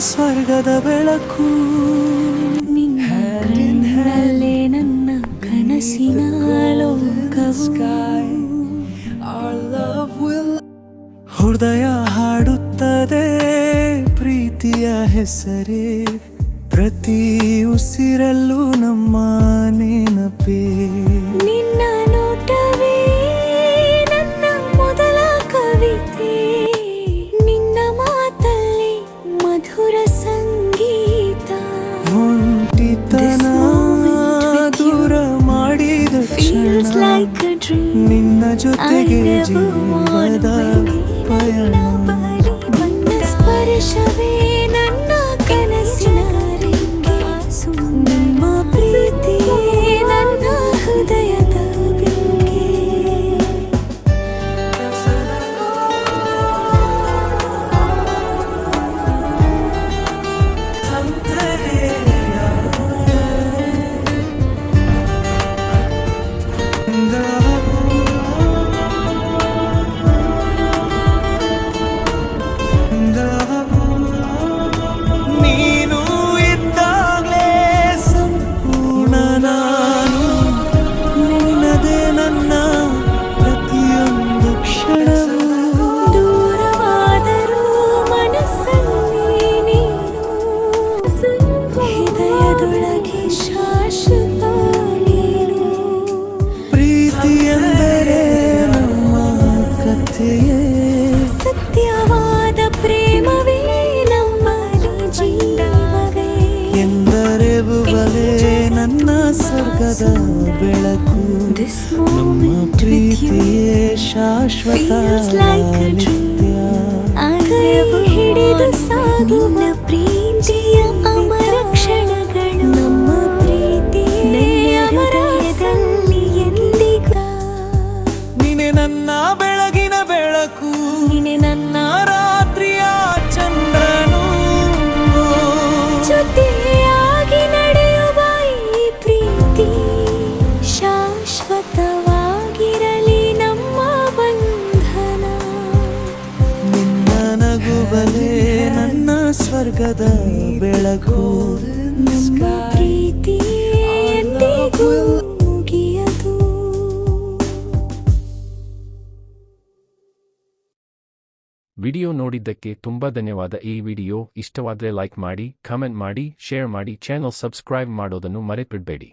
ಸ್ವರ್ಗದ ಬೆಳಕು. ನಿನ್ನಲ್ಲೇ ನನ್ನ ಕನಸಿನ ಹೃದಯ ಹಾಡುತ್ತದೆ ಪ್ರೀತಿಯ ಹೆಸರೇ. ಪ್ರತಿ ಉಸಿರಲ್ಲೂ ನಮ್ಮ ನೆನಪೇ. ಕ್ಷಣ like a dream ನಿನ್ನ I ಜೊತೆಗೆ never the ನನ್ನ ಸ್ವರ್ಗದ ಬೆಳಕು. This ನಮ್ಮ moment with you ಪ್ರೀತಿಯೇ ಶಾಶ್ವತ dream. ಹಿಡಿದು ಸಾಗುವ ಪ್ರೀತಿಯ ಸ್ವರ್ಗದ ಬೆಳಕು. ನಮ್ಮ ಪ್ರೀತಿ ಎಂದಿಗೂ ಮುಗಿಯದು. ವಿಡಿಯೋ ನೋಡಿದ್ದಕ್ಕೆ ತುಂಬಾ ಧನ್ಯವಾದ. ಈ ವಿಡಿಯೋ ಇಷ್ಟವಾದರೆ ಲೈಕ್ ಮಾಡಿ ಕಮೆಂಟ್ ಮಾಡಿ ಶೇರ್ ಮಾಡಿ ಚಾನೆಲ್ ಸಬ್ಸ್ಕ್ರೈಬ್ ಮಾಡೋದನ್ನು ಮರೆತಿಡ್ಬೇಡಿ